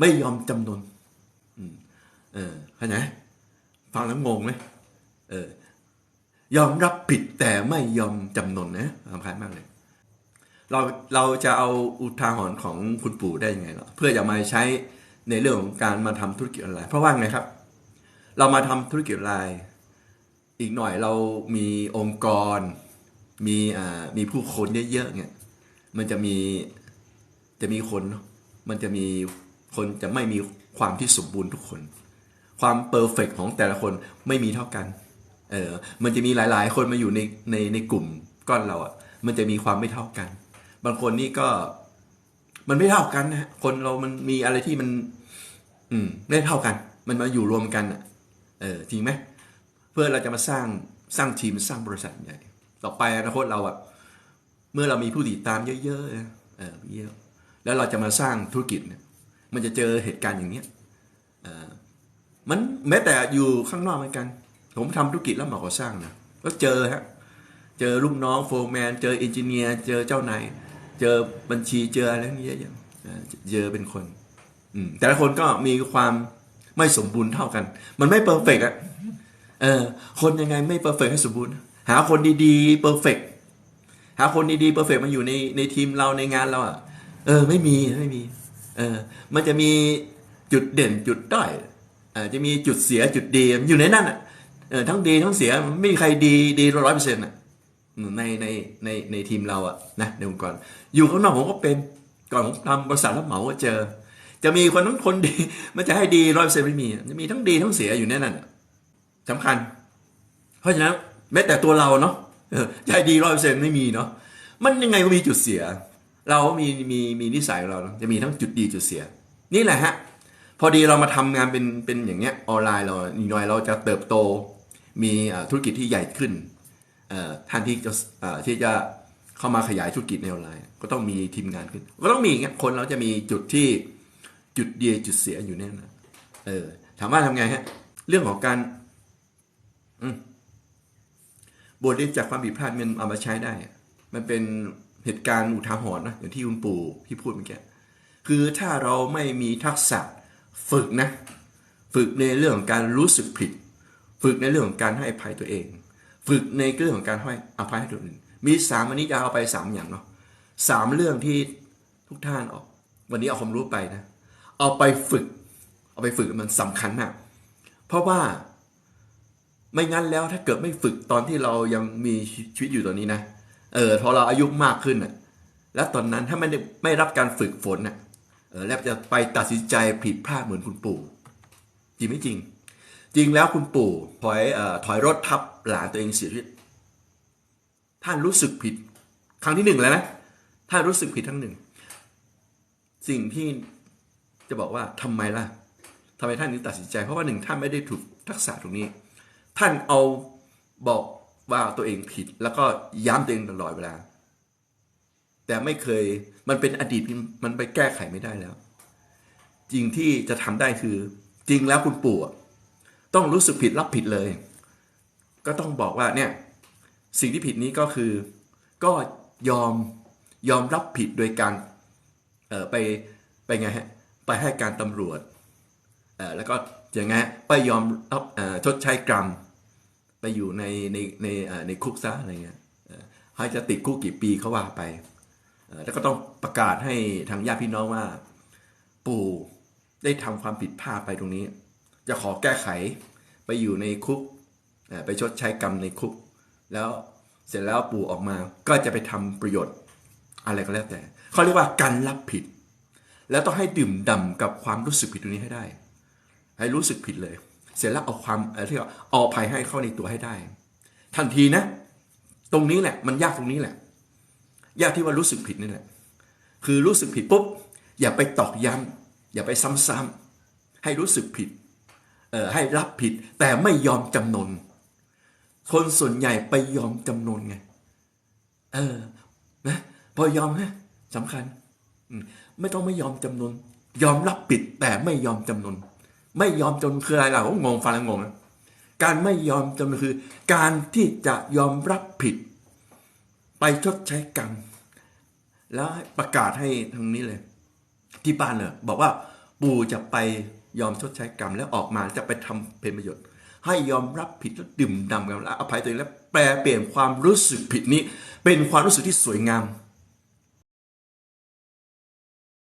ไม่ยอมจำนนเออเข้าใจไหมฟังแล้วงงไหมเออยอมรับผิดแต่ไม่ยอมจำนนนะสำคัญมากเลย เราเราจะเอาอุทาหรณ์ของคุณปู่ได้ยังไงเนาะเพื่อจะมาใช้ในเรื่องของการมาทำธุรกิจออนไลน์เพราะว่าไงครับ เรามาทำธุรกิจออนไลน์อีกหน่อยเรามีองค์กร มีอ่ามีผู้คนเยอะๆเนี่ยมันจะมีจะมีคนมันจะมี คนจะไม่มีความที่สมบูรณ์ทุกคน ความเปอร์เฟกของแต่ละคนไม่มีเท่ากันเออมันจะมีหลาย ๆ คนมาอยู่ในในในกลุ่มก้อนเราอะ่ะ มันจะมีความไม่เท่ากัน บางคนนี่ก็มันไม่เท่ากันนะคนเรามันมีอะไรที่มัน อืมไม่เท่ากัน มันมาอยู่รวมกันอะ เออจริงไหมเพื่อเราจะมาสร้างสร้างทีมสร้างบริษัทใหญ่ต่อไปอนาคตเราอะเมื่อเรามีผู้ติดตามเยอะๆเออเยอะแล้วเราจะมาสร้างธุรกิจเนี่ย มันจะเจอเหตุการณ์อย่างเนี้ยเออมันแม้แต่อยู่ข้างนอกเหมือนกัน ผมทำธุรกิจแล้วมาก่อสร้างนะก็เจอฮะเจอลูกน้องโฟร์แมน เจอเอนจิเนียร์เจอเจ้านายเจอบัญชีเจออะไรเงี้ยอย่างเออเจอเป็นคนอืแต่ละคนก็มีความไม่สมบูรณ์เท่ากัน มันไม่เพอร์เฟกอะเออ คนยังไงไม่เพอร์เฟกให้สมบูรณ์ หาคนดีๆเพอร์เฟกหาคนดีๆเพอร์เฟกมาอยู่ในในทีมเราในงานเราอะเออ ไม่มีไม่มี เออมันจะมีจุดเด่นจุดด้อยอจะมีจุดเสียจุดดีอยู่ในนั่นอะเออทั้งดีทั้งเสียไม่มีใครดีดีร้อยเปอร์เซ็นต์อะในในในในทีมเราอะนะในองค์กรอยู่ข้างนอกผมก็เป็นก่อนผมทำบริษัทรับเหมาก็เจอ จะมีคนนั้นคนดีมันจะให้ดีร้อยเปอร์เซ็นต์ไม่มีจะมีทั้งดีทั้งเสียอยู่ในนั้นอะสำคัญ เพราะฉะนั้นแม้แต่ตัวเราเนาะออจะให้ดีร้อยเปอร์เซ็นต์ไม่มีเนาะมันยังไงก็มีจุดเสีย เรามีมีมีนิสัยของเราจะมีทั้งจุดดีจุดเสีย นี่แหละฮะพอดีเรามาทำงานเป็นเป็นอย่างเงี้ยออนไลน์เราอีกหน่อยเราจะเติบโต มีธุรกิจที่ใหญ่ขึ้นท่านที่จะที่จะเข้ามาขยายธุรกิจในออนไลน์ ก็ต้องมีทีมงานขึ้นก็ต้องมีอย่างเงี้ยคนเราจะมีจุดที่จุดดีจุดเสียอยู่แน่นอนเออถามว่าทำไงฮะเรื่องของการบทเรียนจากความผิดพลาดมันเอามาใช้ได้ มันเป็น เหตุการณ์อุทาหรณ์นะอย่างที่คุณปู่ที่พูดเมื่อกี้คือถ้าเราไม่มีทักษะฝึกนะฝึกในเรื่องของการรู้สึกผิด ฝึกในเรื่องของการให้อภัยตัวเอง ฝึกในเรื่องของการให้อภัยให้ตัวอื่นมีสามวันนี้จะเอาไปสามอย่างเนาะสามเรื่องที่ทุกท่านออก วันนี้เอาความรู้ไปนะ เอาไปฝึก เอาไปฝึกมันสำคัญมากเพราะว่าไม่งั้นแล้วถ้าเกิดไม่ฝึกตอนที่เรายังมีชีวิตอยู่ตอนนี้นะ เออพอเราอายุมากขึ้นอะ แล้วตอนนั้นถ้าไม่ได้ไม่รับการฝึกฝนน่ะเออแล้วจะไปตัดสินใจผิดพลาดเหมือนคุณปู่จริงไม่จริง จริงแล้วคุณปู่ถอยเอ่อถอยรถทับหลานตัวเองเสียชีวิตท่านรู้สึกผิด ครั้งที่หนึ่งแล้วนะท่านรู้สึกผิดทั้งหนึ่ง สิ่งที่จะบอกว่าทำไมล่ะทำไมท่านถึงตัดสินใจ เพราะว่าหนึ่งท่านไม่ได้ถูกทักษะตรงนี้ ท่านเอาบอก ว่าตัวเองผิด แล้วก็ย้ำตัวเองตลอดเวลา แต่ไม่เคยมันเป็นอดีตมันไปแก้ไขไม่ได้แล้ว จริงที่จะทำได้คือ จริงแล้วคุณปู่ต้องรู้สึกผิดรับผิดเลย ก็ต้องบอกว่าเนี่ยสิ่งที่ผิดนี้ก็คือ ก็ยอมยอมรับผิดโดยการเออไปไปไงฮะไปให้การตำรวจเออแล้วก็อย่างไงไปยอมรับเอ่อชดใช้กรรม ไปอยู่ในในในในคุกซะอะไรเงี้ยให้จะติดคุกกี่ปีเขาว่าไป แล้วก็ต้องประกาศให้ทางญาติพี่น้องว่า ปู่ได้ทำความผิดพลาดไปตรงนี้ จะขอแก้ไขไปอยู่ในคุกไปชดใช้กรรมในคุก แล้วเสร็จแล้วปู่ออกมาก็จะไปทำประโยชน์อะไรก็แล้วแต่เขาเรียกว่าการรับผิด แล้วต้องให้ดื่มด่ำกับความรู้สึกผิดตรงนี้ให้ได้ ให้รู้สึกผิดเลย เสร็จแล้วเอาความเอ่อที่ว่าเอาภัยให้เข้าในตัวให้ได้ ทันทีนะ ตรงนี้แหละ มันยากตรงนี้แหละ ยากที่ว่ารู้สึกผิดนี่แหละ คือรู้สึกผิดปุ๊บอย่าไปตอกย้ำอย่าไปซ้ำๆให้รู้สึกผิดเอ่อให้รับผิด แต่ไม่ยอมจำนน คนส่วนใหญ่ไปยอมจำนนไงเออนะพอยอมนะสำคัญ ไม่ต้องไม่ยอมจำนน ยอมรับผิดแต่ไม่ยอมจำนน ไม่ยอมจนคืออะไรล่ะผมงงฟังแล้วงงการไม่ยอมจนคือ การที่จะยอมรับผิด ไปชดใช้กรรมแล้วประกาศให้ทางนี้เลย ที่บ้านเลยบอกว่าปู่จะไปยอมชดใช้กรรมแล้วออกมาจะไปทำเป็นประโยชน์ ให้ยอมรับผิดแล้วดื่มดำกันแล้วอภัยตัวเองแล้วแปลเปลี่ยนความรู้สึกผิดนี้ เป็นความรู้สึกที่สวยงาม